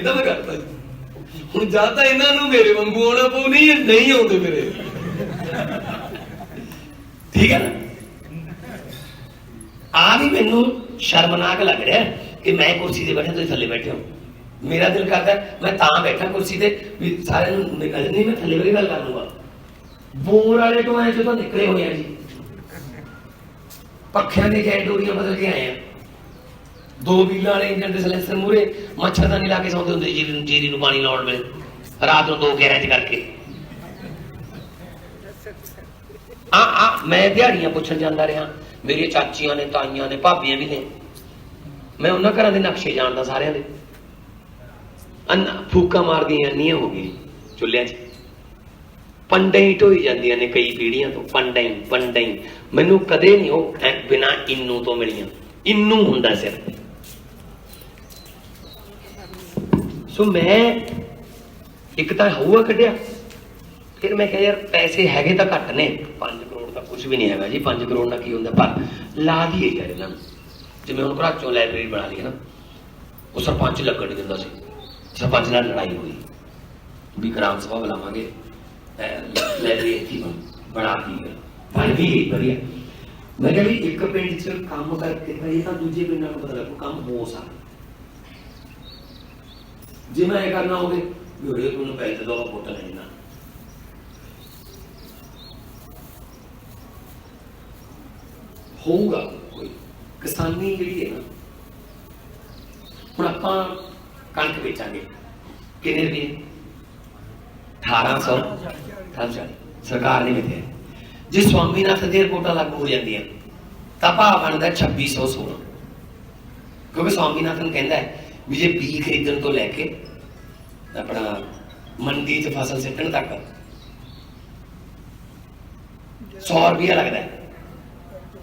ਇਹਦਾ ਮੈਂ ਕਰਤਾ? ਹੁਣ ਜਾਂ ਤਾਂ ਇਹਨਾਂ ਨੂੰ ਮੇਰੇ ਵਾਂਗੂ ਆਉਣਾ ਪਊ, ਨਹੀਂ ਨਹੀਂ ਆਉਂਦੇ ਮੇਰੇ। ਠੀਕ ਹੈ ਨਾ? ਆ ਵੀ ਮੈਨੂੰ ਸ਼ਰਮਨਾਕ ਲੱਗ ਰਿਹਾ ਕਿ ਮੈਂ ਕੁਰਸੀ ਤੇ ਬੈਠਾ, ਤੁਸੀਂ ਥੱਲੇ ਬੈਠੇ ਹੋ। ਮੇਰਾ ਦਿਲ ਕਰਦਾ, ਮੈਂ ਤਾਂ ਬੈਠਾ ਕੁਰਸੀ ਤੇ, ਵੀ ਸਾਰਿਆਂ ਨੂੰ ਨਿਕਲ ਨਹੀਂ, ਮੈਂ ਥੱਲੇ ਵਾਲੀ ਗੱਲ ਕਰ ਲੂੰਗਾ ਬੋਰ ਵਾਲੇ ਤੋਂ ਐ ਜਦੋਂ ਨਿਕਲੇ ਹੋਏ ਆ ਜੀ। ਪੱਖਿਆਂ ਦੀ ਜੈਂਡੋਰੀਆਂ ਬਦਲ ਕੇ ਆਏ ਆ। ਦੋ ਬੀਲਾਂ ਵਾਲੇ ਇੰਜਨ ਦੇ ਸਲੈਂਸਰ ਮੂਰੇ ਮੱਛਰਦਾਨੀ ਲਾ ਕੇ ਸੌਂਦੇ ਹੁੰਦੇ ਜੀਰੀ ਨੂੰ ਜੀਰੀ ਨੂੰ ਪਾਣੀ ਲਾਉਣ ਵੇਲੇ। ਰਾਤ ਨੂੰ ਦੋ ਗੈਰਾਂ ਚ ਕਰਕੇ। ਆ ਆ ਮੈਂ ਦਿਹਾੜੀਆਂ ਪੁੱਛਣ ਜਾਂਦਾ ਰਿਹਾ। ਮੇਰੀਆਂ ਚਾਚੀਆਂ ਨੇ, ਤਾਈਆਂ ਨੇ, ਭਾਬੀਆਂ ਵੀ ਨੇ। ਮੈਂ ਉਹਨਾਂ ਘਰਾਂ ਦੇ ਨਕਸ਼ੇ ਜਾਣਦਾ ਸਾਰਿਆਂ ਦੇ। ਅੰਨਾ ਫੂਕਾ ਮਾਰਦੀਆਂ ਨੀਆਂ ਹੋ ਗਈ ਚੁੱਲ੍ਹਿਆਂ 'ਚ। ਪੰਡਾਂ ਹੀ ਢੋਈ ਜਾਂਦੀਆਂ ਨੇ ਕਈ ਪੀੜ੍ਹੀਆਂ ਤੋਂ। ਪੰਡਾਂ ਹੀ ਪੰਡਾਂ ਹੀ। ਮੈਨੂੰ ਕਦੇ ਨਹੀਂ ਉਹ ਐ ਬਿਨਾ ਇੰਨੂ ਤੋਂ ਮਿਲੀਆਂ। ਇੰਨੂ ਹੁੰਦਾ ਸਿਰ ਤੇ ਸੋ ਮੈਂ ਇੱਕ ਤਾਂ ਹਊਆ ਕੱਢਿਆ, ਫਿਰ ਮੈਂ ਕਿਹਾ ਯਾਰ ਪੈਸੇ ਹੈਗੇ ਤਾਂ ਘੱਟ ਨੇ 5 ਕਰੋੜ ਦਾ ਕੁਝ ਵੀ ਨਹੀਂ ਹੈਗਾ ਜੀ 5 ਕਰੋੜ ਨਾਲ ਕੀ ਹੁੰਦਾ, ਪਰ ਲਾ ਦਈਏ ਯਾਰ ਇਹਨਾਂ ਨੂੰ। ਜਿਵੇਂ ਹੁਣ ਘਰਾਂ ਲਾਇਬ੍ਰੇਰੀ ਬਣਾ ਲਈ ਹੈ ਨਾ, ਉਹ ਸਰਪੰਚ ਲੱਗਣ ਨਹੀਂ ਦਿੰਦਾ ਸੀ। ਸਰਪੰਚ ਨਾਲ ਲੜਾਈ ਹੋਈ। ਵੀ ਗ੍ਰਾਮ ਸਭਾ ਬੁਲਾਵਾਂਗੇ ਲਾਇਬ੍ਰੇਰੀ ਇੱਥੇ ਬਣਾ ਦੀ ਬਣ ਵੀ ਗਈ, ਵਧੀਆ। ਮੈਂ ਕਿਹਾ ਵੀ ਇੱਕ ਪਿੰਡ 'ਚ ਕੰਮ ਕਰਕੇ ਇਹ ਤਾਂ ਦੂਜੇ ਪਿੰਡਾਂ ਨੂੰ ਪਤਾ ਲੱਗੂ, ਕੰਮ ਹੋ ਸਕਦਾ। ਜੇ ਮੈਂ ਇਹ ਕਰਨਾ ਹੋਵੇ ਵੀ ਉਹਦੇ ਕੋਲ ਪੈਸੇ ਦੋ ਵੋਟ ਲੈਣਾ ਹੋਊਗਾ ਕੋਈ। ਕਿਸਾਨੀ ਜਿਹੜੀ ਹੈ ਨਾ, ਹੁਣ ਆਪਾਂ ਕਣਕ ਵੇਚਾਂਗੇ। ਕਿੰਨੇ ਰੁਪਏ? 1800 1840 ਸਰਕਾਰ ਨੇ ਵੇਚਿਆ। ਜੇ ਸਵਾਮੀਨਾਥਨ ਦੀਆਂ ਰਿਪੋਰਟਾਂ ਲਾਗੂ ਹੋ ਜਾਂਦੀਆਂ, ਤਾਂ ਭਾਅ ਬਣਦਾ 2616 ਕਿਉਂਕਿ ਸਵਾਮੀਨਾਥਨ ਕਹਿੰਦਾ ਹੈ ਵੀ ਜੇ ਬੀ ਖਰੀਦਣ ਤੋਂ ਲੈ ਕੇ ਆਪਣਾ ਮੰਡੀ 'ਚ ਫਸਲ ਸਿੱਟਣ ਤੱਕ 100 ਰੁਪਇਆ ਲੱਗਦਾ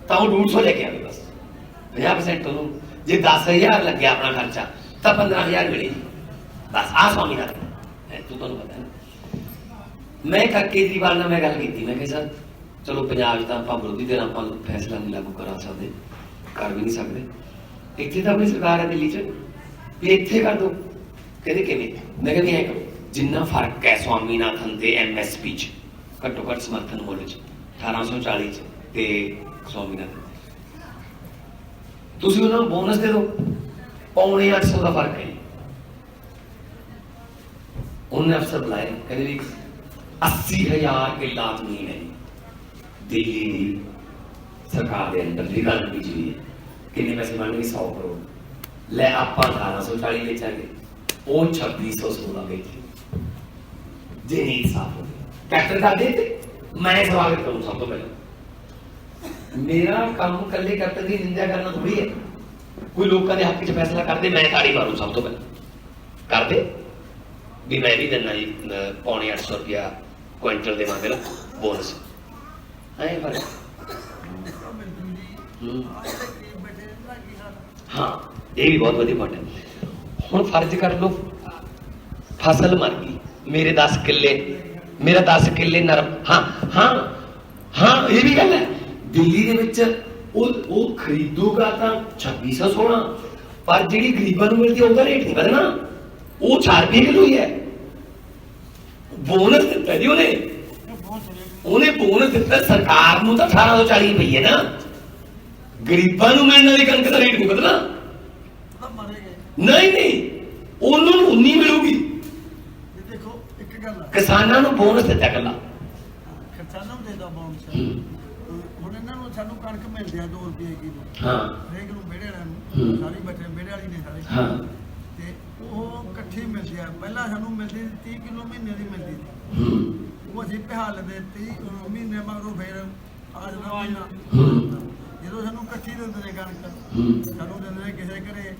ਤਾਂ ਉਹ 150 ਲੈ ਕੇ ਆਵੇ ਬਸ। 50% ਉਹਨੂੰ। ਜੇ 10000 ਲੱਗਿਆ ਆਪਣਾ ਖਰਚਾ, ਤਾਂ 15000 ਮਿਲੇਗੀ ਬਸ ਆ ਸਵਾਮੀਨਾਥਨ ਹੈ, ਤੂੰ ਤੁਹਾਨੂੰ ਪਤਾ ਹੈ ਨਾ। ਮੈਂ ਕਰ ਕੇਜਰੀਵਾਲ ਨਾਲ ਮੈਂ ਗੱਲ ਕੀਤੀ। ਮੈਂ ਕਿਹਾ, ਸਰ, ਚਲੋ ਪੰਜਾਬ 'ਚ ਤਾਂ ਆਪਾਂ ਵਿਰੋਧੀ ਦੇ ਆਪਾਂ ਫੈਸਲਾ ਨਹੀਂ ਲਾਗੂ ਕਰਾ ਸਕਦੇ। ਕਰ ਵੀ ਨਹੀਂ ਸਕਦੇ। ਇੱਥੇ ਤਾਂ ਆਪਣੀ ਸਰਕਾਰ ਹੈ ਦਿੱਲੀ 'ਚ। ਵੀ ਇੱਥੇ ਕਰ ਦੋ। ਕਹਿੰਦੇ ਕਿਵੇਂ ਮੈਂ ਕਿਹਾ ਵੀ ਐਂ ਕਰੋ, ਜਿੰਨਾ ਫ਼ਰਕ ਹੈ ਸਵਾਮੀਨਾਥਨ ਤੇ ਐਮਐਸਪੀ 'ਚ ਘੱਟੋ ਘੱਟ ਸਮਰਥਨ ਮੁੱਲ 'ਚ 1840 'ਚ ਤੇ ਸਵਾਮੀਨਾਥਨ ਤੁਸੀਂ ਉਹਨਾਂ ਨੂੰ ਬੋਨਸ ਦੇ ਦਿਓ ਪੌਣੇ 800 ਦਾ ਫ਼ਰਕ ਹੈ। ਉਹਨੇ ਅਫਸਰ ਬੁਲਾਏ ਕਹਿੰਦੇ ਵੀ 80000 ਕਿੱਲਾ ਜ਼ਮੀਨ ਹੈ ਦਿੱਲੀ ਦੀ ਸਰਕਾਰ ਦੇ ਅੰਦਰ ਦੀ ਗੱਲ ਹੈ, ਕਿੰਨੇ ਪੈਸੇ ਮੰਗਣਗੇ 100 ਕਰੋੜ। ਲੈ ਆਪਾਂ 1840 ਵੇਚਾਂਗੇ। ਉਹ 2616 ਵੇਚੀ। ਜੇ ਨਹੀਂ ਸਾਫ਼ ਹੋ ਗਿਆ ਕੈਪਟਨ ਦਾ ਦੇ ਤੇ ਮੈਂ ਸਵਾਗਤ ਕਰੂੰ ਸਭ ਤੋਂ ਪਹਿਲਾਂ। ਮੇਰਾ ਕੰਮ ਕੱਲੇ ਕੈਪਟਨ ਦੀ ਨਿੰਦਿਆ ਕਰਨਾ ਥੋੜੀ ਹੈ। ਕੋਈ ਲੋਕਾਂ ਦੇ ਹੱਕ 'ਚ ਫੈਸਲਾ ਕਰਦੇ ਮੈਂ ਤਾੜੀ ਮਾਰੂ ਸਭ ਤੋਂ ਪਹਿਲਾਂ। ਕਰਦੇ? ਵੀ ਮੈਂ ਵੀ ਦਿੰਦਾ ਜੀ ਪੌਣੇ 800 ਰੁਪਿਆ ਕੁਇੰਟਲ ਦੇ ਮੰਗ ਲਾ ਬੋਨਸ। ਐ ਫ਼ਰਕ ਹੂੰ। ਇਹ ਵੀ ਬਹੁਤ ਵਧੀਆ ਪੁਆਇੰਟ ਹੈ। ਹੁਣ ਫਰਜ਼ ਕਰ ਲਓ, ਫਸਲ ਮਰ ਗਈ, ਮੇਰੇ 10 ਕਿੱਲੇ, ਮੇਰਾ 10 ਕਿੱਲੇ ਨਰਮ, ਹਾਂ ਹਾਂ ਹਾਂ, ਇਹ ਵੀ ਗੱਲ ਹੈ। ਦਿੱਲੀ ਦੇ ਵਿੱਚ ਉਹ ਉਹ ਖਰੀਦੂਗਾ ਤਾਂ 2616 ਪਰ ਜਿਹੜੀ ਗਰੀਬਾਂ ਨੂੰ ਮਿਲਦੀ ਉਹਦਾ ਰੇਟ ਨਹੀਂ ਵਧਣਾ। ਉਹ 4 ਰੁਪਏ ਕਿਲੋ ਹੀ। ਹੈ ਬੋਨਸ ਦਿੱਤਾ ਜੀ ਉਹਨੇ। ਉਹਨੇ ਬੋਨਸ ਦਿੱਤਾ, ਸਰਕਾਰ ਨੂੰ ਤਾਂ 1840 ਪਈ ਹੈ ਨਾ। ਗਰੀਬਾਂ ਨੂੰ ਮਿਲਣ ਵਾਲੀ ਕਣਕ ਦਾ ਰੇਟ ਨਹੀਂ ਵਧਣਾ। ਨਹੀਂ ਨਹੀਂ ਉਹਨੂੰ ਨੂੰ ਉਨੀ ਮਿਲੂਗੀ। ਦੇਖੋ ਇੱਕ ਗੱਲ ਆ। ਕਿਸਾਨਾਂ ਨੂੰ ਬੋਨਸ ਦਿੱਤਾ ਕੱਲਾ ਕਿਸਾਨਾਂ ਨੂੰ ਦੇਦਾ ਬਾਉਂਸ ਹੂੰ। ਹੁਣ ਇਹਨਾਂ ਨੂੰ ਸਾਨੂੰ ਕਣਕ ਮਿਲਦੀ ਆ 2 ਰੁਪਏ ਕਿਲੋ। ਹਾਂ। ਹਰੇਕ ਨੂੰ ਵਿਹੜੇ ਵਾਲਿਆਂ। ਨੂੰ। ਸਾਰੇ ਬੱਚੇ ਵਿਹੜੇ ਵਾਲੀ ਨੇ ਸਾਰੇ। ਹਾਂ। ਤੇ ਉਹ ਇਕੱਠੀ ਮਿਲਦੀ ਆ। ਪਹਿਲਾਂ ਸਾਨੂੰ ਮਿਲਦੀ ਸੀ 30 ਕਿਲੋ ਮਹੀਨੇ ਦੀ ਮਿਲਦੀ ਸੀ। ਉਹ ਅਸੀਂ ਪਿਹਾਲ ਦੇ 30 ਮਹੀਨੇ ਮਗਰੋਂ ਫੇਰ ਆ ਜਾਂਦਾ ਮਹੀਨਾ। ਹੂੰ। ਜਦੋਂ ਸਾਨੂੰ ਇਕੱਠੀ ਦਿੰਦੇ ਨੇ ਕਣਕ ਸਾਨੂੰ ਦਿੰਦੇ ਨੇ ਕਿਸੇ ਘਰੇ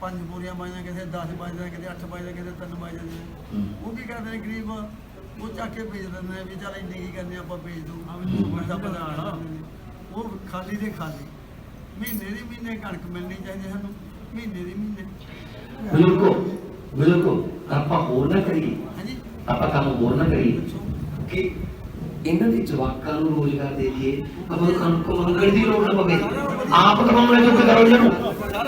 ਪੰਜ ਬੋਰੀਆਂ ਪਾਈਆਂ ਕਿਸੇ 10 ਪਾਈਆਂ ਕਿਸੇ 8 ਪਾਈਆਂ ਕਿਸੇ 3 ਪਾਈਆਂ ਨੇ ਹੂੰ। ਉਹ ਕੀ ਕਰਦੇ ਨੇ ਗਰੀਬ? ਉਹ ਚੱਕ ਕੇ ਭੇਜ ਦਿੰਦੇ ਨੇ ਵੀ ਚੱਲ ਇੰਨੀ ਕੀ ਕਰਨੀ ਆਪਾਂ ਭੇਜ ਦੂ ਉਹ ਖਾਲੀ ਦੇ ਖਾਲੀ। ਮਹੀਨੇ ਦੀ ਮਹੀਨੇ ਕਣਕ ਮਿਲਣੀ ਚਾਹੀਦੀ ਸਾਨੂੰ। ਮਹੀਨੇ ਦੀ ਮਹੀਨੇ। ਬਿਲਕੁਲ ਬਿਲਕੁਲ। ਆਪਾਂ ਹੋਰ ਨਾ ਕਰੀਏ। ਹਾਂਜੀ। ਆਪਾਂ ਕੰਮ ਹੋਰ ਨਾ ਕਰੀਏ। ਕਿ ਇਹਨਾਂ ਦੇ ਜਵਾਕਾਂ ਨੂੰ ਰੋਜ਼ਗਾਰ ਦੇ ਦਈਏ। ਆਪਾਂ ਨੂੰ ਕੰਮ ਮੰਗਣ ਦੀ ਲੋੜ ਨਾ ਪਵੇ। ਆਪ ਕਮਾਉਣ ਜੋਗੇ ਕਰੋ ਇਹਨਾਂ ਨੂੰ।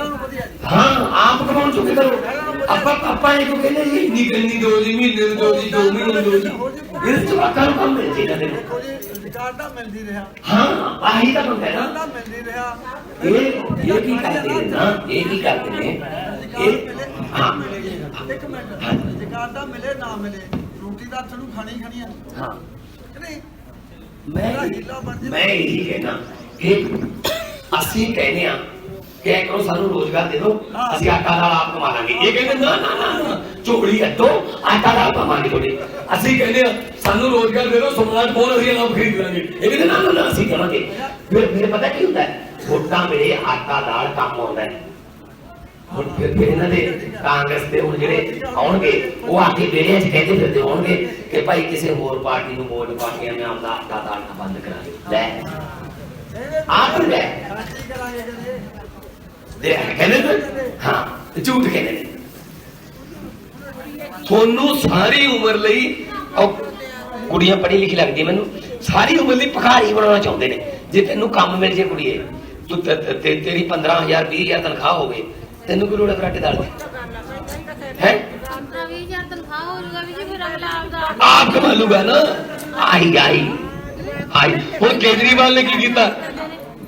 ਨੂੰ ਜੀ। ਹਾਂ ਆਪ ਕਮਾਉਣ ਜੋਗੇ ਕਰੋ। ਨੂੰ ਆਪਾਂ ਆਪਾਂ ਇਹ ਕੋ ਕਹਿੰਦੇ ਜੀ ਇੰਨੀ ਗੰਨੀ ਦੋ ਦੀ ਮਹੀਨੇ ਨੂੰ ਦੋ ਦੀ ਦੋ ਮਹੀਨੇ ਨੂੰ ਦੋ। ਦੀ ਇਹ ਤੋਂ ਬਾਅਦ ਕੰਮ ਮਿਲ ਜੇ ਨਾ ਦੇਖੋ ਜੀ ਰੁਜ਼ਗਾਰ ਤਾਂ ਮਿਲ ਨਹੀਂ ਰਿਹਾ। ਹਾਂ ਆਹੀ ਤਾਂ ਬੰਦਾ ਨਾ। ਤਾਂ ਮਿਲ ਨਹੀਂ ਰਿਹਾ। ਇਹ ਇਹ ਕੀ ਕਰਦੇ ਨੇ? ਨਾ ਇਹ ਕੀ ਕਰਦੇ ਨੇ? ਇਹ ਹਾਂ। ਇੱਕ ਮਿੰਟ। ਰੁਜ਼ਗਾਰ ਤਾਂ ਮਿਲੇ ਨਾ ਮਿਲੇ। ਰੋਟੀ ਤੁਹਾਨੂੰ ਖਾਣੀ ਖਾਣੀ ਆ। ਹਾਂ। ਕਿ ਨਹੀਂ? ਮੈਂ ਮੈਂ ਇਹੀ ਕਹਿਣਾ ਇਹ ਅਸੀਂ ਕਹਿੰਦੇ ਆ ਕਿ ਇਹ ਕਰੋ ਸਾਨੂੰ ਰੋਜ਼ਗਾਰ ਦੇ ਦਿਓ। ਅਸੀਂ ਆਟਾ ਦਾਲ ਆਪ ਕਮਾ ਲਾਂਗੇ। ਇਹ ਕਹਿੰਦੇ ਨਾ ਨਾ ਨਾ ਝੋਲੀ ਅੱਡੋ ਆਟਾ ਦਾਲ ਕਮਾਂਗੇ ਤੁਹਾਡੇ। ਅਸੀਂ ਕਹਿੰਦੇ ਆ ਸਾਨੂੰ ਰੋਜ਼ਗਾਰ ਦੇ ਦਿਓ ਸਮਾਜ ਬਹੁਤ ਅਸੀਂ ਆਪ ਖਰੀਦ ਲਾਂਗੇ। ਇਹ ਕਹਿੰਦੇ ਨਾ ਨਾ ਅਸੀਂ ਕਰਾਂਗੇ। ਫਿਰ ਫਿਰ ਪਤਾ ਕੀ ਹੁੰਦਾ ਵੋਟਾਂ ਮੇਰੇ ਆਟਾ ਦਾਲ ਕੰਮ ਆਉਂਦਾ ਹੈ। ਹੁਣ ਫਿਰ ਫਿਰ ਇਹਨਾਂ ਦੇ ਕਾਂਗਰਸ ਦੇ ਹੁਣ ਜਿਹੜੇ ਆਉਣਗੇ ਉਹ ਆ ਕੇ ਬੇੜਿਆਂ 'ਚ ਕਹਿੰਦੇ ਫਿਰਦੇ ਹੋਣਗੇ ਕਿ ਭਾਈ ਕਿਸੇ ਹੋਰ ਪਾਰਟੀ ਨੂੰ ਵੋਟ ਪਾ ਕੇ ਮੈਂ ਆਪਦਾ ਆਟਾ ਦਾਲ ਬੰਦ ਕਰਾ ਲੈ। ਆਪ ਲੈ ਦੇ ਕਹਿੰਦੇ ਹਾਂ ਝੂਠ ਕਹਿੰਦੇ ਨੇ ਤੁਹਾਨੂੰ ਸਾਰੀ ਉਮਰ ਲਈ ਕੁੜੀਆਂ ਪੜ੍ਹੀ ਲਿਖੀ ਲੱਗਦੀ ਮੈਨੂੰ ਸਾਰੀ ਉਮਰ ਲਈ ਭਿਖਾਰੀ ਬਣਾਉਣਾ ਚਾਹੁੰਦੇ ਨੇ ਜੇ ਤੈਨੂੰ ਕੰਮ ਮਿਲ ਜੇ ਕੁੜੀਏ ਤੂੰ ਤੇਰੀ 15000 20000 ਤਨਖਾਹ ਹੋਵੇ ਤੈਨੂੰ ਕੀ ਲੋੜ ਹੈ ਫਰਾਟੇ ਦਾਲ ਦੀ ਹੈ ਆਪਣਾ 20000 ਤਨਖਾਹ ਹੋ ਜਾਊਗਾ ਵੀ ਜੀ ਫਿਰ ਅਗਲਾ ਆਪਦਾ ਆਪ ਕਮਾ ਲੂਗਾ ਨਾ ਆਈ ਆਈ ਆਈ। ਹੁਣ ਕੇਜਰੀਵਾਲ ਨੇ ਕੀ ਕੀਤਾ?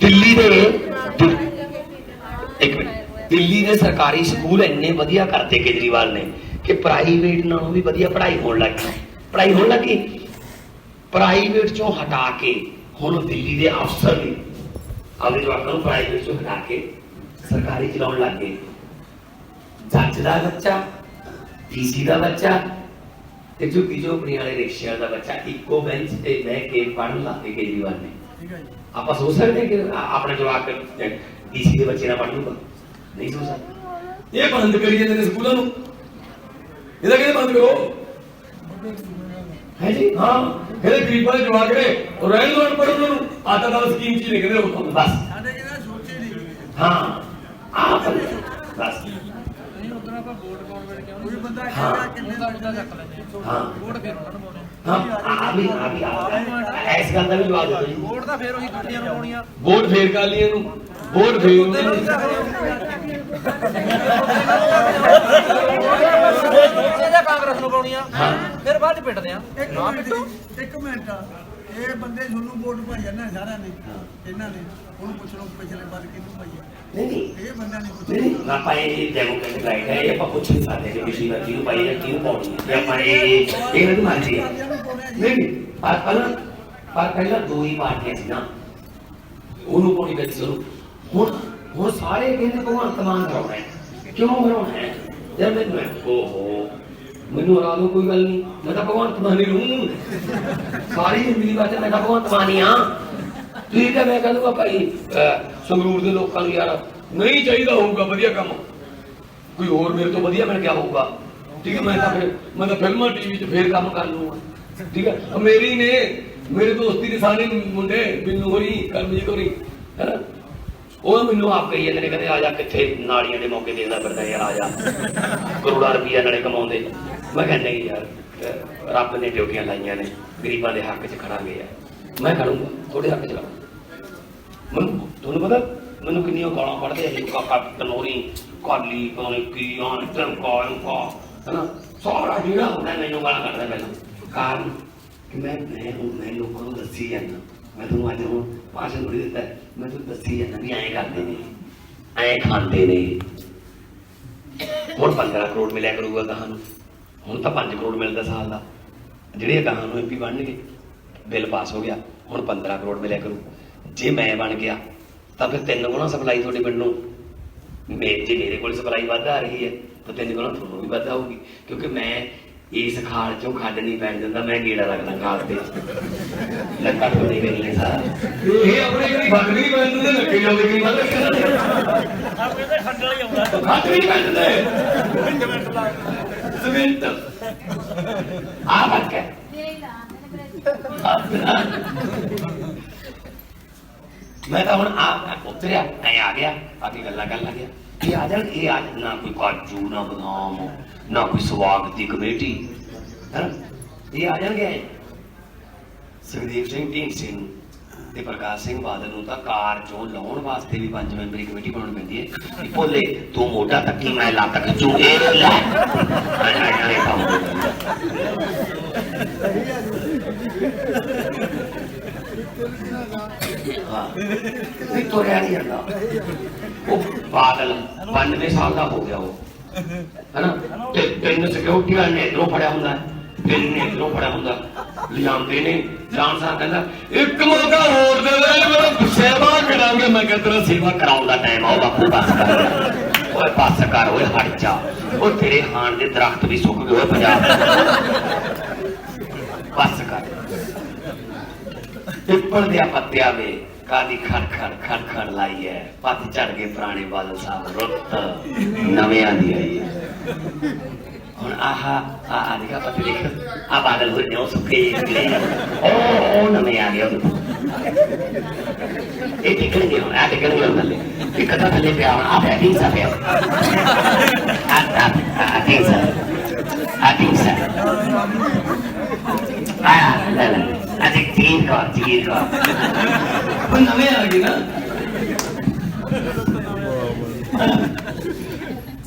ਦਿੱਲੀ ਦੇ ਇੱਕ ਮਿੰਟ। ਦਿੱਲੀ ਦੇ ਸਰਕਾਰੀ ਸਕੂਲ ਇੰਨੇ ਵਧੀਆ ਕਰਤੇ ਕੇਜਰੀਵਾਲ ਨੇ ਕਿ ਪ੍ਰਾਈਵੇਟ ਨਾਲੋਂ ਵੀ ਵਧੀਆ ਪੜ੍ਹਾਈ ਹੋਣ ਲੱਗੀ ਪੜ੍ਹਾਈ ਹੋਣ ਲੱਗੀ ਪ੍ਰਾਈਵੇਟ ਚੋਂ ਹਟਾ ਕੇ ਹੁਣ ਦਿੱਲੀ ਦੇ ਅਫਸਰ ਵੀ ਆਪਣੇ ਜਵਾਕਾਂ ਨੂੰ ਪ੍ਰਾਈਵੇਟ ਚੋਂ ਹਟਾ ਕੇ ਸਰਕਾਰੀ ਚਲਾਉਣ ਲੱਗ ਗਏ। ਜੱਜ ਦਾ ਬੱਚਾ, ਡੀਸੀ ਦਾ ਬੱਚਾ ਤੇ ਝੁੱਗੀ ਝੋਪੜੀ ਵਾਲੇ ਰਿਕਸ਼ੇ ਦਾ ਬੱਚਾ ਇੱਕੋ ਬੈਂਚ ਤੇ ਬਹਿ ਕੇ ਲੱਗ ਪਏ ਕੇਜਰੀਵਾਲ ਨੇ। ਠੀਕ ਹੈ ਜੀ। ਆਪਾਂ ਸੋਚ ਸਕਦੇ ਕਿ ਆ- ਆਪਣਾ ਜਵਾਕ ਡੀਸੀ ਦੇ ਬੱਚੇ ਨਾਲ ਪੜ੍ਹ ਲੂਗਾ? ਨਹੀਂ ਸੋਚ ਸਕਦੇ। ਇਹ ਬੰਦ ਕਰੀ ਜਾਂਦੇ ਨੇ ਸਕੂਲਾਂ ਨੂੰ। ਇਹਦਾ ਕਿਹਦੇ ਬੰਦ ਕਰੋ? ਹੈ ਜੀ? ਹਾਂ। ਇਹਦੇ ਗਰੀਬਾਂ ਦੇ ਜਵਾਕ ਨੇ ਉਹ ਰਹਿਣ ਦੋ ਅਨਪੜ੍ਹ ਉਹਨਾਂ ਨੂੰ। ਆਟਾ ਦਾਲ ਸਕੀਮ ਚ ਹੀ ਲਿਖਦੇ ਹੋ ਬਸ। ਸਾਡੇ ਕਿਹੜਾ ਸੋਚੇ ਨਹੀਂ। ਹਾਂ। ਆਪ ਬਸ। ਨਹੀਂ ਉਦੋਂ ਆਪਾਂ ਵੋਟ ਪਾਉਣ ਵੇਲੇ ਕਿਉਂ ਕੋਈ ਬੰਦਾ। ਕਹਿੰਦਾ ਕਿੰਨੇ ਉਹਦਾ ਮੁੱਦਾ ਚੱਕ ਲੈਂਦੇ। ਹਾਂ। ਵੋਟ ਫਿਰ ਉਹਨਾਂ ਨੂੰ ਪਾਉਣੇ ਹਾਂ ਆ ਵੀ ਆ ਵੀ ਆ ਇਸ ਗੱਲ ਦਾ ਵੀ ਜਵਾਬ ਦਿਓ ਜੀ। ਵੋਟ ਤਾਂ ਫਿਰ ਉਹੀ ਦੂਜੀਆਂ ਨੂੰ ਪਾਉਣੀਆਂ ਵੋਟ ਫੇਰ ਕਰ ਲਈ ਇਹਨੂੰ। ਵੋਟ ਫੇਰ ਕਾਂਗਰਸ ਨੂੰ ਪਾਉਣੀਆਂ ਹਾਂ। ਫਿਰ ਬਾਅਦ ਚ ਪਿੱਟਦੇ ਆ ਇੱਕ ਨਾ ਮਿੰਟ ਪਿੱਟੋ। ਇੱਕ ਮਿੰਟ। ਇਹ ਬੰਦੇ ਤੁਹਾਨੂੰ ਵੋਟ ਪਾਈ ਜਾਂਦੇ ਨੇ ਸਾਰਿਆਂ ਨੇ। ਇਹਨਾਂ ਨੇ ਹੁਣ ਪੁੱਛ ਲਓ ਪਿਛਲੇ ਵਾਰ ਕਿਹਨੂੰ ਪਾਈ ਹੈ ਨਹੀਂ ਨਹੀਂ। ਇਹ ਬੰਦਾ ਨਹੀਂ ਪੁੱਛ ਨਹੀਂ ਆਪਾਂ ਇਹ ਡੈਮੋਕ੍ਰੈਟਿਕ ਰਾਈਟ ਹੈ ਇਹ ਆਪਾਂ ਪੁੱਛ ਨਹੀਂ ਸਕਦੇ ਕਿ ਕਿਸੇ ਦਾ ਕਿਹਨੂੰ ਪਾਈ ਹੈ ਕਿਹਨੂੰ ਪਾਉਣੀ ਹੈ ਆਪਾਂ ਇਹ ਇਹ ਨਹੀਂ ਮੰਨਦੇ ਹੈ ਨਹੀਂ ਪਰ ਪਹਿਲਾਂ ਪਰ ਪਹਿਲਾਂ ਦੋ ਹੀ ਪਾਰਟੀਆਂ ਸੀ ਨਾ। ਉਹਨੂੰ ਪਾਉਣੀ ਪੈਂਦੀ ਸੀ ਉਹਨੂੰ ਹੁਣ ਹੁਣ ਸਾਰੇ ਕਹਿੰਦੇ ਭਗਵੰਤ ਮਾਨ ਕਰਾਉਣਾ ਹੈ। ਕਿਉਂ ਕਰਾਉਣਾ ਹੈ? ਜਦ ਮੈਨੂੰ ਓਹੋ। ਮੈਨੂੰ ਹਰਾ ਲਓ ਕੋਈ ਗੱਲ ਨਹੀਂ। ਮੈਂ ਤਾਂ ਭਗਵੰਤ ਮਾਨ ਹੀ ਰਹੂੰ ਸਾਰੀ ਜ਼ਿੰਦਗੀ ਬਾਅਦ ਮੈਂ ਤਾਂ ਭਗਵੰਤ ਮਾਨ ਹੀ ਹਾਂ। ਠੀਕ ਹੈ, ਮੈਂ ਕਹਿੰਦਾ ਭਾਈ ਸੰਗਰੂਰ ਦੇ ਲੋਕਾਂ ਨੂੰ ਯਾਰ, ਨਹੀਂ ਚਾਹੀਦਾ ਹੋਊਗਾ ਵਧੀਆ ਕੰਮ। ਕੋਈ ਹੋਰ ਮੇਰੇ ਤੋਂ ਵਧੀਆ ਮਿਲ ਗਿਆ ਹੋਊਗਾ। ਠੀਕ ਹੈ, ਮੈਂ ਤਾਂ ਫਿਰ ਮੈਂ ਤਾਂ ਫਿਲਮਾਂ ਟੀਵੀ 'ਚ ਫੇਰ ਕੰਮ ਕਰ ਲੂੰਗਾ ਠੀਕ ਹੈ ਮੇਰੀ ਨੇ, ਮੇਰੇ ਦੋਸਤੀ ਦੇ ਸਾਰੇ ਮੁੰਡੇ, ਬਿੰਨੂ ਹੋਰੀ, ਕਰਮਜੀਤ ਹੋਰੀ, ਹੈਨਾ? ਉਹ ਮੈਨੂੰ ਆਪ ਕਹੀ ਜਾਂਦੇ ਨੇ, ਕਹਿੰਦੇ, ਆ ਜਾ ਕਿੱਥੇ ਨਾਲੀਆਂ ਦੇ ਮੌਕੇ ਦੇਖਦਾ ਫਿਰਦਾ ਯਾਰ, ਆ ਜਾ। ਕਰੋੜਾਂ ਰੁਪਈਆ ਨਾਲੇ ਕਮਾਉਂਦੇ। ਮੈਂ ਕਹਿੰਦਾ ਨਹੀਂ ਯਾਰ ਰੱਬ ਨੇ ਡਿਊਟੀਆਂ ਲਾਈਆਂ ਨੇ, ਗਰੀਬਾਂ ਦੇ ਹੱਕ 'ਚ ਖੜਾਂਗੇ ਯਾਰ। ਮੈਂ ਖੜੂੰਗਾ ਤੁਹਾਡੇ ਹੱਕ 'ਚ ਖੜਾਂਗਾ। ਮੈਨੂੰ, ਤੁਹਾਨੂੰ ਪਤਾ, ਮੈਨੂੰ ਕਿੰਨੀਆਂ ਗਾਲਾਂ ਕੱਢਦੇ ਆ ਜੀ ਕਾਕਾ ਤਨੋਰੀ ਕਾਲੀ ਪਾਉਣੀ ਕੀ ਆਨ ਟੰਕਾ ਕਾ ਹਨਾ? ਸਾਰਾ ਜਿਹੜਾ ਹੁੰਦਾ, ਮੈਨੂੰ ਗਾਲਾਂ ਕੱਢਦਾ ਪਹਿਲਾਂ। ਕਾਰਨ ਕਿ ਮੈਂ ਮੈਂ ਹੁਣ, ਮੈਂ ਲੋਕਾਂ ਨੂੰ ਦੱਸੀ ਜਾਂਦਾ। ਮੈਂ ਤੁਹਾਨੂੰ ਅੱਜ ਹੁਣ ਭਾਸ਼ਣ ਥੋੜੀ ਦਿੱਤਾ ਮੈਂ ਤੁਹਾਨੂੰ ਦੱਸੀ ਜਾਂਦਾ ਵੀ ਐਂ ਕਰਦੇ ਨੇ, ਐਂ ਖਾਂਦੇ ਨੇ। ਹੁਣ 15 ਕਰੋੜ ਮਿਲਿਆ ਕਰੂਗਾ ਗਾਹਾਂ ਨੂੰ ਹੁਣ ਤਾਂ 5 ਕਰੋੜ ਮਿਲਦਾ ਸਾਲ ਦਾ। ਜਿਹੜੇ ਗਾਹਾਂ ਨੂੰ ਐਮਪੀ ਬਣਨਗੇ, ਬਿੱਲ ਪਾਸ ਹੋ ਗਿਆ, ਹੁਣ 15 ਕਰੋੜ ਮਿਲਿਆ ਕਰੂ। ਜੇ ਮੈਂ ਬਣ ਗਿਆ, ਤਾਂ ਫਿਰ ਤਿੰਨ ਗੁਣਾ ਸਪਲਾਈ ਤੁਹਾਡੇ ਪਿੰਡ। ਨੂੰ ਮੇ ਜੇ ਮੇਰੇ ਕੋਲ ਸਪਲਾਈ ਵੱਧ ਆ ਰਹੀ ਹੈ, ਤਾਂ ਤਿੰਨ ਗੁਣਾ ਤੁਹਾਨੂੰ ਵੀ ਵੱਧ ਆਊਗੀ, ਕਿਉਂਕਿ ਮੈਂ ਇਸ ਖਾਲ ਚੋਂ ਖੱਡ ਨਹੀਂ ਪੈਣ ਦਿੰਦਾ ਮੈਂ ਗੇੜਾ ਲੱਗਦਾ ਖਾਲ ਤੇ। ਲੱਗਾ ਤੋਂ ਨਹੀਂ ਕਰੀ ਸਾਰਾ ਇਹ ਆਪਣੇ ਕਿਹੜੀ ਖੱਡ ਨਹੀਂ ਪੈਣ ਦਿੰਦੇ ਲੱਗੇ ਜਾਂਦੇ ਕਿ ਮਤਲਬ ਆਪਣੇ ਤੇ ਖੰਡ ਵਾਲੀ ਆਉਂਦਾ। ਖੱਡ ਨਹੀਂ ਪੈਣ ਦਿੰਦੇ ਸਿਮੈਂਟ ਆ ਬੱਕ ਹੈ ਮੈਂ ਤਾਂ ਹੁਣ ਆ ਉਤਰਿਆ ਐ ਆ ਗਿਆ। ਆ ਕੇ ਗੱਲਾਂ ਕਰਨ ਲੱਗਿਆ। ਇਹ ਆ ਜਾਣ ਇਹ ਆ ਨਾ ਕੋਈ ਕਾਜੂ ਨਾ ਬਦਾਮ। ਨਾ ਕੋਈ ਸਵਾਗਤ ਦੀ ਕਮੇਟੀ, ਹੈ? ਇਹ ਆ ਜਾਣਗੇ? ਸੁਖਦੇਵ ਸਿੰਘ ਢੀਂਡ ਸਿੰਘ ਤੇ ਪ੍ਰਕਾਸ਼ ਸਿੰਘ ਬਾਦਲ ਨੂੰ ਤਾਂ ਕਾਰ ਚੋਂ ਲਾਉਣ ਵਾਸਤੇ ਵੀ ਪੰਜ ਮੈਂਬਰੀ ਕਮੇਟੀ ਬਣਾਉਣੀ ਪੈਂਦੀ ਹੈ। ਕਿ ਭੋਲੇ, ਤੂੰ ਮੋਢਾ ਤੱਕੀ, ਮੈਂ ਲੱਤ ਖਿੱਚੂ, ਇਹ ਲੈ। ਨਹੀਂ ਤੋਰਿਆ ਨਹੀਂ ਜਾਂਦਾ। ਉਹ ਪਾਗਲ 92 ਸਾਲ ਦਾ ਹੋ ਗਿਆ ਉਹ। ਹਨਾ? ਤੇ ਤਿੰਨ ਸਿਕਿਉਰਿਟੀ ਨੇ ਇਧਰੋਂ ਫੜਿਆ ਹੁੰਦਾ, ਤਿੰਨ ਨੇ ਇਧਰੋਂ ਫੜਿਆ ਹੁੰਦਾ। ਲਿਆਉਂਦੇ ਨੇ ਜਾਨ ਸਾਹਿਬ ਕਹਿੰਦਾ, ਇੱਕ ਮੌਕਾ ਹੋਰ ਦੇ ਦੇ ਮੇਰਾ ਸੇਵਾ ਕਰਾਂਗੇ। ਮੈਂ ਕਿਹਾ, ਤੇਰਾ ਸੇਵਾ ਕਰਾਉਣ ਦਾ ਟਾਈਮ ਆ ਬਾਪੂ ਬਸ ਕਰ। ਓਏ ਬਸ ਕਰ, ਓਏ ਹਟ ਜਾ। ਉਹ ਤੇਰੇ ਹਾਣ ਦੇ ਦਰਖਤ ਵੀ ਸੁੱਕ ਗਏ, ਓਏ ਪੰਜਾਬ ਬਸ ਕਰ। ਪਿੱਪਲ ਦੇ ਪੱਤਿਆਂ ਵੇ ਕਾਦੀ ਖੜ ਖੜ ਖੜ ਖੜ ਲਾਈ ਹੈ ਪੱਤ ਚੜ ਗਏ ਪੁਰਾਣੇ ਬਾਦਲ ਸਾਹਿਬ ਰੁੱਤ ਨਵਿਆਂ ਦੀ ਆਈ ਹੈ ਹੁਣ ਆਹਾ ਆ ਆ ਦੇਖਾ ਪੱਤੇ ਦੇਖ। ਆ ਬਾਦਲ ਹੋ ਨੇ ਸੁੱਕੇ ਨਿਕਲੇ ਉਹ ਉਹ ਨਵੇਂ ਆ ਗਏ ਉਹ ਇਹ ਟਿਕਣਗੇ ਹੁਣ ਆ ਟਿਕਣਗੇ ਹੁਣ ਥੱਲੇ। ਇੱਕ ਤਾਂ ਥੱਲੇ ਪਿਆ ਹੁਣ ਆ ਬੈਠਿੰਗ ਸਾ ਪਿਆ ਆ ਆ ਆ ਟਿੰਗ ਸਾ। ਆ ਟਿੰਗ ਸਾ। ਆ ਲੈ ਲੈ। ਅਜੇ ਤੀਨ ਉਹ ਨਵੇਂ ਆ ਗਏ ਨਾ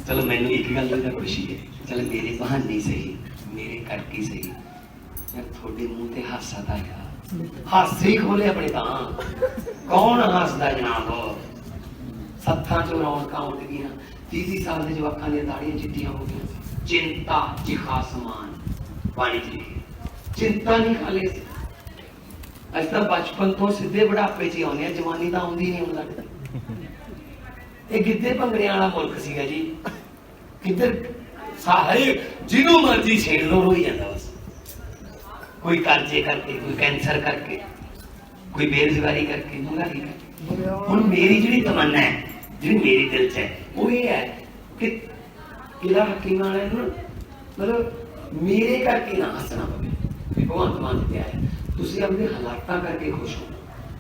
ਚਲੋ ਮੈਨੂੰ ਇੱਕ ਗੱਲ ਦੀ ਖੁਸ਼ੀ ਹੈ। ਚਲ ਮੇਰੇ ਬਹਾਨੇ ਸਹੀ, ਮੇਰੇ ਕਰਕੇ ਸਹੀ। ਯਾਰ ਤੁਹਾਡੇ ਮੂੰਹ ਤੇ ਹਾਸਾ ਤਾਂ ਆਇਆ ਹਾਸੇ ਖੋਲੇ ਆਪਣੇ ਤਾਂ। ਕੌਣ ਹੱਸਦਾ ਜਨਾਬ? ਸੱਥਾਂ ਚੋਂ ਰੌਣਕਾਂ ਉੱਡ ਗਈਆਂ। 30 ਸਾਲ ਦੇ ਜਵਾਕਾਂ ਦੀਆਂ ਦਾੜੀਆਂ ਚਿੱਟੀਆਂ ਹੋ ਗਈਆਂ। ਚਿੰਤਾ ਚਿਖਾ ਸਮਾਨ। ਪਾਣੀ ਚ ਚਿੰਤਾ ਨਹੀਂ ਖਾਲੇ ਅੱਜ ਤਾਂ ਬਚਪਨ ਤੋਂ ਸਿੱਧੇ ਬੁਢਾਪੇ 'ਚ ਹੀ ਆਉਂਦੇ ਆ ਜਵਾਨੀ ਤਾਂ ਆਉਂਦੀ ਨਹੀਂ ਹੁਣ ਲੱਗਦਾ ਇਹ ਗਿੱਧੇ ਭੰਗੜਿਆਂ ਵਾਲਾ ਮੁਲਕ ਸੀਗਾ ਜੀ। ਕਿੱਧਰ ਸਾਰੇ ਜਿਹਨੂੰ ਮਰਜ਼ੀ ਛੇੜ ਲੋ ਰੋਈ ਜਾਂਦਾ ਬਸ। ਕੋਈ ਕਰਜ਼ੇ ਕਰਕੇ, ਕੋਈ ਕੈਂਸਰ ਕਰਕੇ, ਕੋਈ ਬੇਰੁਜ਼ਗਾਰੀ ਕਰਕੇ ਮਹਿੰਗਾਈ ਕਰਕੇ ਹੁਣ ਮੇਰੀ ਜਿਹੜੀ ਤਮੰਨਾ ਹੈ, ਜਿਹੜੀ ਮੇਰੀ ਦਿਲ 'ਚ ਹੈ, ਉਹ ਇਹ ਹੈ ਕਿ ਕਿਲਾ ਹਕੀਮਾਂ ਵਾਲੇ ਨੂੰ ਮਤਲਬ ਮੇਰੇ ਕਰਕੇ ਨਾ ਹੱਸਣਾ ਪਵੇ, ਵੀ ਭਗਵੰਤ ਮਾਨ ਤੇ ਆਇਆ ਤੁਸੀਂ ਆਪਣੇ ਹਾਲਾਤਾਂ ਕਰਕੇ ਖੁਸ਼ ਹੋ।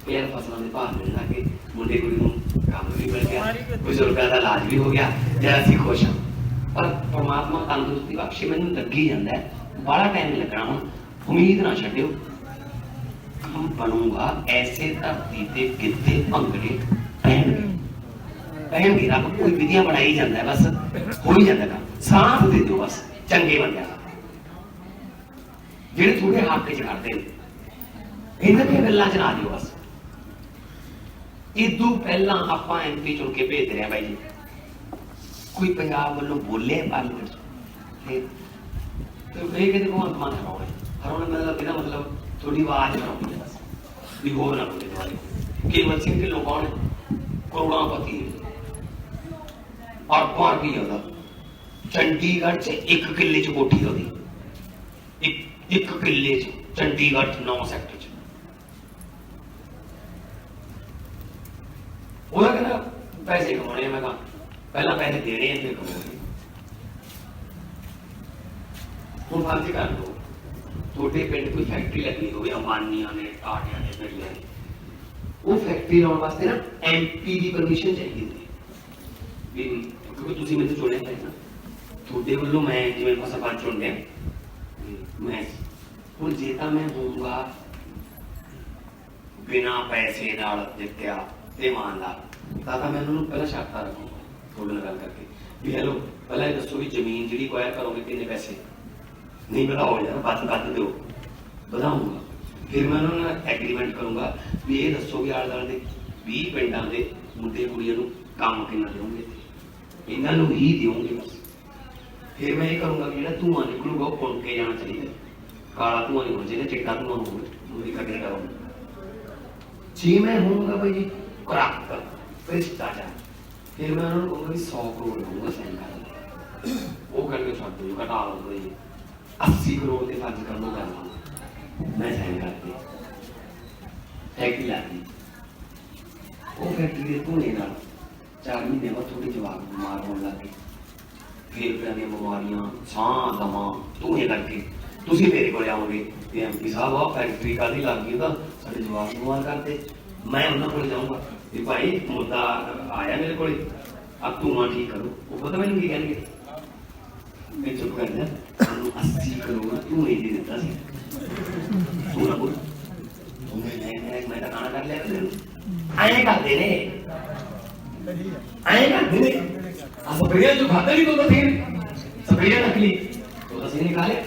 ਫੇਰ ਫਸਲਾਂ ਦੇ ਭਾਅ ਮਿਲਣ ਲੱਗੇ ਮੁੰਡੇ ਕੁੜੀ ਨੂੰ ਕੰਮ ਵੀ ਮਿਲ ਗਿਆ। ਬਜ਼ੁਰਗਾਂ ਦਾ ਇਲਾਜ ਵੀ ਹੋ ਗਿਆ। ਜਰਾ ਅਸੀਂ ਖੁਸ਼ ਹਾਂ। ਪਰ ਪਰਮਾਤਮਾ ਤੰਦਰੁਸਤੀ ਬਖਸ਼ੇ। ਮੈਨੂੰ ਲੱਗੀ ਜਾਂਦਾ ਹੈ ਬੜਾ ਟਾਈਮ ਲੱਗਣਾ ਹੁਣ ਉਮੀਦ ਨਾ ਛੱਡਿਓ। ਕੰਮ ਬਣੂਗਾ। ਐਸੇ ਧਰਤੀ ਤੇ ਗਿੱਧੇ ਭੰਗੜੇ ਪੈਣਗੇ ਪੈਣਗੇ ਰੱਬ ਕੋਈ ਵਿਧੀਆਂ ਬਣਾਈ ਜਾਂਦਾ ਬਸ ਹੋ ਹੀ ਜਾਂਦਾ ਕੰਮ। ਸਾਥ ਦੇ ਦਿਓ ਬਸ। ਚੰਗੇ ਬੰਦਿਆਂ ਜਿਹੜੇ ਤੁਹਾਡੇ ਹੱਕ 'ਚ ਖੜਦੇ ਨੇ। ਇਹਨਾਂ ਦੀਆਂ ਗੱਲਾਂ 'ਚ ਨਾ ਦਿਓ ਬਸ ਇਦੋਂ ਪਹਿਲਾਂ ਆਪਾਂ ਐਮਪੀ ਚੁਣ ਕੇ ਭੇਜ ਰਹੇ ਬਾਈ ਜੀ। ਕੋਈ ਪੰਜਾਬ ਵੱਲੋਂ ਬੋਲੇ ਪਾਰਲੀਮੈਂਟ ਤੇ ਇਹ ਕਿਤੇ ਕੋਣ ਮਨ ਹਰਾਉਣਾ ਹਰਾਉਣਾ ਮਤਲਬ ਇਹਦਾ ਮਤਲਬ ਤੁਹਾਡੀ ਆਵਾਜ਼ ਹਰਾਉਣੀ ਹੈ ਬਸ। ਵੀ ਹੋਰ ਨਾ ਬੋਲੇ ਦੁਆਰੇ ਕੇਵਲ ਸਿੰਘ ਢਿੱਲੋਂ ਕੌਣ ਹੈ? ਕਰੋੜਾਪਤੀ ਹੈ। ਔਰ ਪਾਰ ਵੀ ਉਹਦਾ? ਚੰਡੀਗੜ੍ਹ 'ਚ ਇੱਕ ਕਿੱਲੇ 'ਚ ਕੋਠੀ ਉਹਦੀ। ਇੱਕ ਇੱਕ ਕਿੱਲੇ 'ਚ ਚੰਡੀਗੜ੍ਹ 'ਚ 9 ਸੈਕਟਰ 'ਚ ਉਹ ਕਹਿੰਦਾ ਪੈਸੇ ਕਮਾਉਣੇ ਆ, ਮੈਂ ਕਹਾ ਪਹਿਲਾਂ ਪੈਸੇ ਦੇਣੇ ਆ ਫਿਰ ਕਮਾਉਣੇ ਹੁਣ ਫਰਜ਼ ਕਰ ਲਓ ਤੁਹਾਡੇ ਪਿੰਡ ਕੋਈ ਫੈਕਟਰੀ ਲੱਗੀ ਹੋਵੇ ਅੰਬਾਨੀਆਂ ਨੇ ਟਾਟਿਆਂ ਨੇ ਬਿਰਲਿਆਂ ਨੇ ਉਹ ਫੈਕਟਰੀ ਲਾਉਣ ਵਾਸਤੇ ਨਾ ਐਮਪੀ ਦੀ ਪਰਮਿਸ਼ਨ ਚਾਹੀਦੀ ਹੁੰਦੀ ਹੈ। ਵੀ ਕਿਉਂਕਿ ਤੁਸੀਂ ਮੈਨੂੰ ਚੁਣਿਆ ਹੈ ਨਾ ਤੁਹਾਡੇ ਵੱਲੋਂ ਮੈਂ ਜਿਵੇਂ ਕੋ ਸਰਪੰਚ ਚੁਣ ਗਿਆ ਵੀ ਮੈਂ ਹੁਣ ਜੇ ਤਾਂ ਮੈਂ ਹੋਊਗਾ ਬਿਨਾ ਪੈਸੇ ਨਾਲ ਜਿੱਤਿਆ ਤੇ ਇਮਾਨਦਾਰ ਤਾਂ ਤਾਂ ਮੈਂ ਉਹਨਾਂ ਨੂੰ ਪਹਿਲਾਂ ਸ਼ਰਤਾਂ ਰੱਖੂੰਗਾ, ਤੁਹਾਡੇ ਨਾਲ ਗੱਲ ਕਰਕੇ। ਵੀ ਹੈਲੋ ਪਹਿਲਾਂ ਇਹ ਦੱਸੋ ਵੀ ਜ਼ਮੀਨ ਜਿਹੜੀ ਅਕਵਾਇਰ ਕਰੋਗੇ ਕਿੰਨੇ ਪੈਸੇ? ਨਹੀਂ ਵਧਾਓ ਯਾਰ ਵੱਧ ਵੱਧ ਦਿਓ। ਵਧਾਉਂਗਾ। ਫਿਰ ਮੈਂ ਉਹਨਾਂ ਨਾਲ ਐਗਰੀਮੈਂਟ ਕਰੂੰਗਾ ਵੀ ਇਹ ਦੱਸੋ ਵੀ ਆਲੇ ਦੁਆਲੇ ਦੇ 20 ਪਿੰਡਾਂ ਦੇ ਮੁੰਡੇ ਕੁੜੀਆਂ ਨੂੰ ਕੰਮ ਕਿੰਨਾ ਦਿਓਗੇ ਇਹਨਾਂ ਨੂੰ ਹੀ ਦਿਓਗੇ ਬਸ। ਫਿਰ ਮੈਂ ਇਹ ਕਰੂੰਗਾ ਵੀ ਜਿਹੜਾ ਧੂਆਂ ਨਿਕਲੂਗਾ, ਉਹ ਪੁੰਨ ਕੇ ਜਾਣਾ ਚਾਹੀਦਾ ਕਾਲਾ ਧੂਆਂ ਨਹੀਂ ਹੋਣਾ ਚਾਹੀਦਾ, ਚਿੱਟਾ ਧੂਆਂ ਹੋਵੇ, ਉਹਦੀ ਕਦਰ ਕਰੋ ਜੀ, ਮੈਂ ਹੋਊਂਗਾ ਭਾਈ ਜੀ। ਕਰੈਕਟ ਭ੍ਰਿਸ਼ਟਾਚਾਰ ਫਿਰ ਮੈਂ ਉਹਨਾਂ ਨੂੰ ਕਹੂੰਗਾ ਵੀ 100 ਕਰੋੜ ਦਊਂਗਾ ਸਾਈਨ ਕਰਨ ਉਹ ਕਰਕੇ ਛੱਡ ਦਿਓ ਘਟਾ ਲਓ ਭਾਈ 80 ਕਰੋੜ ਦੇ ਫਰਜ਼ ਕਰ ਲਓ ਗੱਲ ਮੈਂ ਸਾਈਨ ਕਰਤੀ ਫੈਕਟਰੀ ਲਾਤੀ ਉਹ ਫੈਕਟਰੀ ਦੇ ਧੂਏ ਨਾਲ ਚਾਰ ਮਹੀਨੇ ਬਾਅਦ ਥੋੜੇ ਜਵਾਕ ਬਿਮਾਰ ਹੋਣ ਲੱਗੇ ਫੇਫੜਿਆਂ ਦੀਆਂ ਬਿਮਾਰੀਆਂ ਸਾਹ ਦਮਾ ਧੂਏ ਕਰਕੇ ਤੁਸੀਂ ਮੇਰੇ ਕੋਲ ਆਓਗੇ ਤੇ ਐਮਪੀ ਸਾਹਿਬ ਆ ਫੈਕਟਰੀ ਕਾਦੀ ਲੱਗ ਗਈ ਤਾਂ ਸਾਡੇ ਜਵਾਕ ਬਿਮਾਰ ਕਰਦੇ ਮੈਂ ਉਹਨਾਂ ਕੋਲ ਜਾਊਂਗਾ ਵੀ ਭਾਈ ਮੁੱਦਾ ਆਇਆ ਮੇਰੇ ਕੋਲੇ ਆ ਧੂਆਂ ਠੀਕ ਕਰੋ। ਉਹ ਪਤਾ ਮੈਨੂੰ ਕੀ ਕਹਿਣਗੇ? ਮੈਂ ਚੁੱਪ ਕਰ ਜਾ, ਤੁਹਾਨੂੰ 80 ਕਰੋੜ ਧੂਏ ਦੇ ਦਿੱਤਾ ਸੀ। ਤੂੰ ਨਾ ਬੋਲ ਤੂੰ ਮੈਂ ਮੈਂ ਮੈਂ ਤਾਂ ਖਾਣਾ ਕਰ ਲਿਆ ਤੈਨੂੰ? ਐਂ ਕਰਦੇ ਨੇ। ਐਂ ਕਰਦੇ ਨੇ। ਆ ਸਪਰੇਅ ਜੋ ਖਾਤੇ ਵੀ ਤੂੰ ਤਾਂ ਫਿਰ? ਸਪਰੇਅ ਨਕਲੀ ਤੂੰ ਤਾਂ ਸੀ ਖਾ ਲਿਆ।